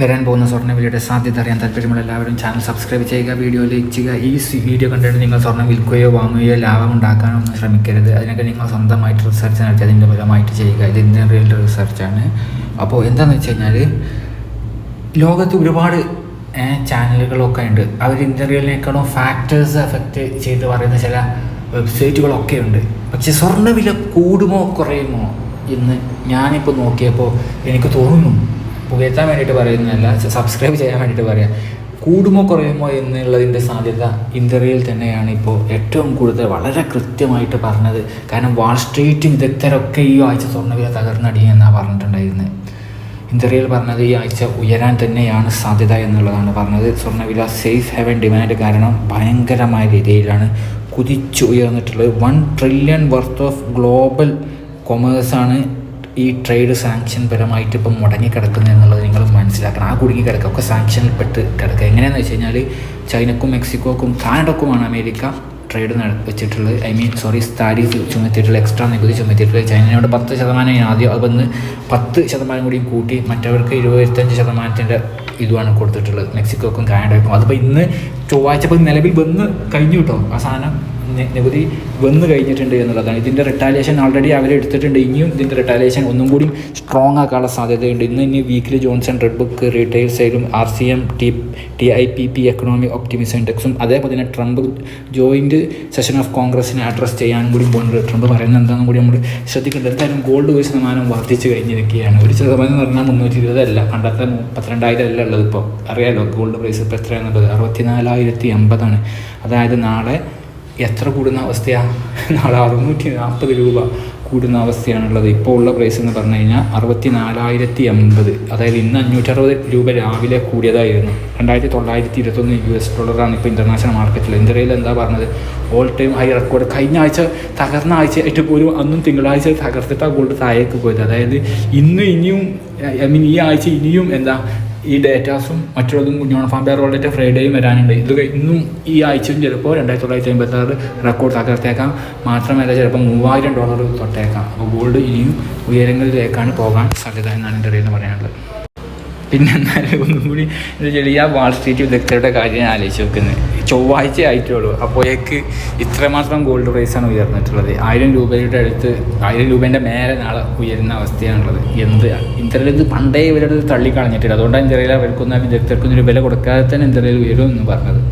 വരാൻ പോകുന്ന സ്വർണവിലയുടെ സാധ്യത അറിയാൻ താല്പര്യമുള്ള എല്ലാവരും ചാനൽ സബ്സ്ക്രൈബ് ചെയ്യുക വീഡിയോ ലൈക്ക് ചെയ്യുക. ഈ വീഡിയോ കണ്ടിട്ട് നിങ്ങൾ സ്വർണം വിൽക്കുകയോ വാങ്ങുകയോ ലാഭം ഉണ്ടാക്കാനോ ഒന്നും ശ്രമിക്കരുത്. അതിനൊക്കെ നിങ്ങൾ സ്വന്തമായിട്ട് റിസർച്ച് നടത്തി അതിന്റെ ഫലമായിട്ട് ചെയ്യുക. ഇത് ഇന്ത്യൻ റിയൽ റിസർച്ചാണ് അപ്പോൾ എന്താണെന്ന് വെച്ച് കഴിഞ്ഞാൽ ലോകത്ത് ഒരുപാട് ചാനലുകളൊക്കെ ഉണ്ട്. അവർ ഇന്ത്യൻ റിയലിനേക്കാളും ഫാക്ടേഴ്സ് എഫക്റ്റ് ചെയ്ത് പറയുന്ന ചില വെബ്സൈറ്റുകളൊക്കെ ഉണ്ട്. പക്ഷേ സ്വർണവില കൂടുമോ കുറയുമോ എന്ന് ഞാനിപ്പോൾ നോക്കിയപ്പോൾ എനിക്ക് തോന്നുന്നു. പുകയത്താൻ വേണ്ടിയിട്ട് പറയുന്നതല്ല സബ്സ്ക്രൈബ് ചെയ്യാൻ വേണ്ടിയിട്ട് പറയാം. കൂടുമോ കുറയുമോ എന്നുള്ളതിന്റെ സാധ്യത ഇന്ത്യയിൽ തന്നെയാണ് ഇപ്പോൾ ഏറ്റവും കൂടുതൽ വളരെ കൃത്യമായിട്ട് പറഞ്ഞത്. കാരണം വാൾ സ്ട്രീറ്റ് വിദഗ്ധരൊക്കെ ഈ ആഴ്ച സ്വർണവില തകർന്നടിയെന്നാണ് പറഞ്ഞിട്ടുണ്ടായിരുന്നത് ഇന്ത്യയിൽ പറഞ്ഞത് ഈ ആഴ്ച ഉയരാൻ തന്നെയാണ് സാധ്യത എന്നുള്ളതാണ് പറഞ്ഞത്. സ്വർണവില സേഫ് ഹെവൻ ഡിമാൻഡ് കാരണം ഭയങ്കരമായ രീതിയിലാണ് കുതിച്ചു ഉയർന്നിട്ടുള്ളത് one trillion worth of global കൊമേഴ്സാണ് ഈ ട്രേഡ് സാങ്ഷൻ പരമായിട്ട് ഇപ്പം മുടങ്ങിക്കിടക്കുന്നത് എന്നുള്ളത് നിങ്ങൾ മനസ്സിലാക്കണം. ആ കുടുങ്ങി കിടക്കുക ഒക്കെ സാങ്ഷനിൽപ്പെട്ട് കിടക്കുക. എങ്ങനെയാണെന്ന് വെച്ച് കഴിഞ്ഞാൽ ചൈനക്കും മെക്സിക്കോക്കും കാനഡക്കുമാണ് അമേരിക്ക ട്രേഡ് വെച്ചിട്ടുള്ളത്. ഐ മീൻ സോറി താരിഫ് ചുമത്തിയിട്ടുള്ള എക്സ്ട്രാ നികുതി ചുമത്തിയിട്ടുള്ളത് ചൈനയോട് പത്ത് ശതമാനം ആദ്യം അത് വന്ന് പത്ത് ശതമാനം കൂടി കൂട്ടി മറ്റവർക്ക് ഇരുപത്തഞ്ച് ശതമാനത്തിന്റെ ഇതുമാണ് കൊടുത്തിട്ടുള്ളത്. മെക്സിക്കോക്കും കാനഡക്കും അതിപ്പോൾ ഇന്ന് ചൊവ്വാഴ്ച ഇപ്പം നിലവിൽ വന്ന് കഴിഞ്ഞു കേട്ടോ ആ സാധനം. നികുതി വന്നു കഴിഞ്ഞിട്ടുണ്ട് എന്നുള്ളതാണ്. ഇതിന്റെ റിട്ടാലിയേഷൻ ഓൾറെഡി അവർ എടുത്തിട്ടുണ്ട്. ഇനിയും ഇതിന്റെ റിട്ടാലിയേഷൻ ഒന്നും കൂടി സ്ട്രോങ് ആക്കാനുള്ള സാധ്യതയുണ്ട്. ഇന്ന് ഇനി weekly Johnson red book retail സെയിലും R C M T T I P P economic optimism ഇൻഡെക്സും അതേപോലെ തന്നെ ട്രംപ് ജോയിന്റ് സെഷൻ ഓഫ് കോൺഗ്രസിനെ അഡ്രസ് ചെയ്യാനും കൂടി പോകുന്നുണ്ട് ട്രംപ് പറയുന്നത് എന്താണെന്നും കൂടി നമ്മൾ ശ്രദ്ധിക്കേണ്ടത് എന്തായാലും ഗോൾഡ് ഒരു ശതമാനം വർദ്ധിച്ചു കഴിഞ്ഞിരിക്കുകയാണ്. ഒരു ശതമാനം എന്ന് പറഞ്ഞാൽ മുന്നൂറ്റി ഇരുപതല്ല പണ്ടത്തെ മുപ്പത്തിരണ്ടായിരം അല്ല ഉള്ളത് ഇപ്പോൾ അറിയാമല്ലോ ഗോൾഡ് പ്രൈസ് ഇപ്പോൾ എത്രയാണെന്നുള്ളത് അറുപത്തിനാലായിരത്തി എൺപതാണ് അതായത് നാളെ എത്ര കൂടുന്ന അവസ്ഥയാണ് നാളെ അറുന്നൂറ്റി നാൽപ്പത് രൂപ കൂടുന്ന അവസ്ഥയാണുള്ളത്. ഇപ്പോൾ ഉള്ള പ്രൈസ് എന്ന് പറഞ്ഞു കഴിഞ്ഞാൽ അറുപത്തി നാലായിരത്തി അമ്പത് അതായത് ഇന്ന് അഞ്ഞൂറ്ററുപത് രൂപ രാവിലെ കൂടിയതായിരുന്നു. രണ്ടായിരത്തി തൊള്ളായിരത്തി ഇരുപത്തൊന്ന് യു എസ് ഡോളറാണ് ഇപ്പോൾ ഇന്റർനാഷണൽ മാർക്കറ്റിൽ ഇന്ത്യയിൽ എന്താ പറഞ്ഞത്? ഓൾ ടൈം ഹൈ റെക്കോർഡ് കഴിഞ്ഞ ആഴ്ച തകർന്ന ആഴ്ചയായിട്ട് പോലും അന്നും തിങ്കളാഴ്ച തകർത്തിട്ടാണ് ഗോൾഡ് താഴേക്ക് പോയത്. അതായത് ഇന്നും ഇനിയും ഐ മീൻ ഈ ആഴ്ച ഇനിയും എന്താ ഈ ഡേറ്റാസും മറ്റുള്ളതും കുഞ്ഞോൺ ഫാം പേർ റോളിന്റെ ഫ്രൈഡേയും വരാനുണ്ട്. ഇത് ഇന്നും ഈ ആഴ്ചയും ചിലപ്പോൾ രണ്ടായിരത്തി തൊള്ളായിരത്തി അമ്പത്തി ആറ് റെക്കോർഡ് തകർത്തേക്കാം. മാത്രമല്ല ചിലപ്പോൾ മൂവായിരം ഡോളർ തൊട്ടേക്കാം. അപ്പോൾ ഗോൾഡ് ഇനിയും ഉയരങ്ങളിലേക്കാണ് പോകാൻ സാധ്യത എന്നാണ് എന്റെ അറിയുന്നത് പറയാനുള്ളത്. പിന്നെ എന്നാലും ഒന്നും കൂടി എന്താ വെച്ചാൽ വാൾ സ്ട്രീറ്റ് വിദഗ്ധരുടെ കാര്യം ഞാൻ ആലോചിച്ച് നോക്കുന്നത് ചൊവ്വാഴ്ച ആയിട്ടുള്ളൂ അപ്പോഴേക്ക് ഇത്രമാത്രം ഗോൾഡ് പ്രൈസാണ് ഉയർന്നിട്ടുള്ളത്. ആയിരം രൂപയുടെ അടുത്ത് ആയിരം രൂപേന്റെ മേലെ നാളെ ഉയരുന്ന അവസ്ഥയാണുള്ളത്. എന്ത് ഇന്ത്യയിൽ ഇത് പണ്ടേ ഇവരുടെ തള്ളിക്കളഞ്ഞിട്ടില്ല. അതുകൊണ്ടാണ് ഇന്ത്യയിൽ അവർക്കൊന്നും വിദഗ്ധർക്കൊന്നും ഒരു വില കൊടുക്കാതെ തന്നെ ഇന്ത്യയിൽ ഉയരും എന്ന് പറഞ്ഞത്.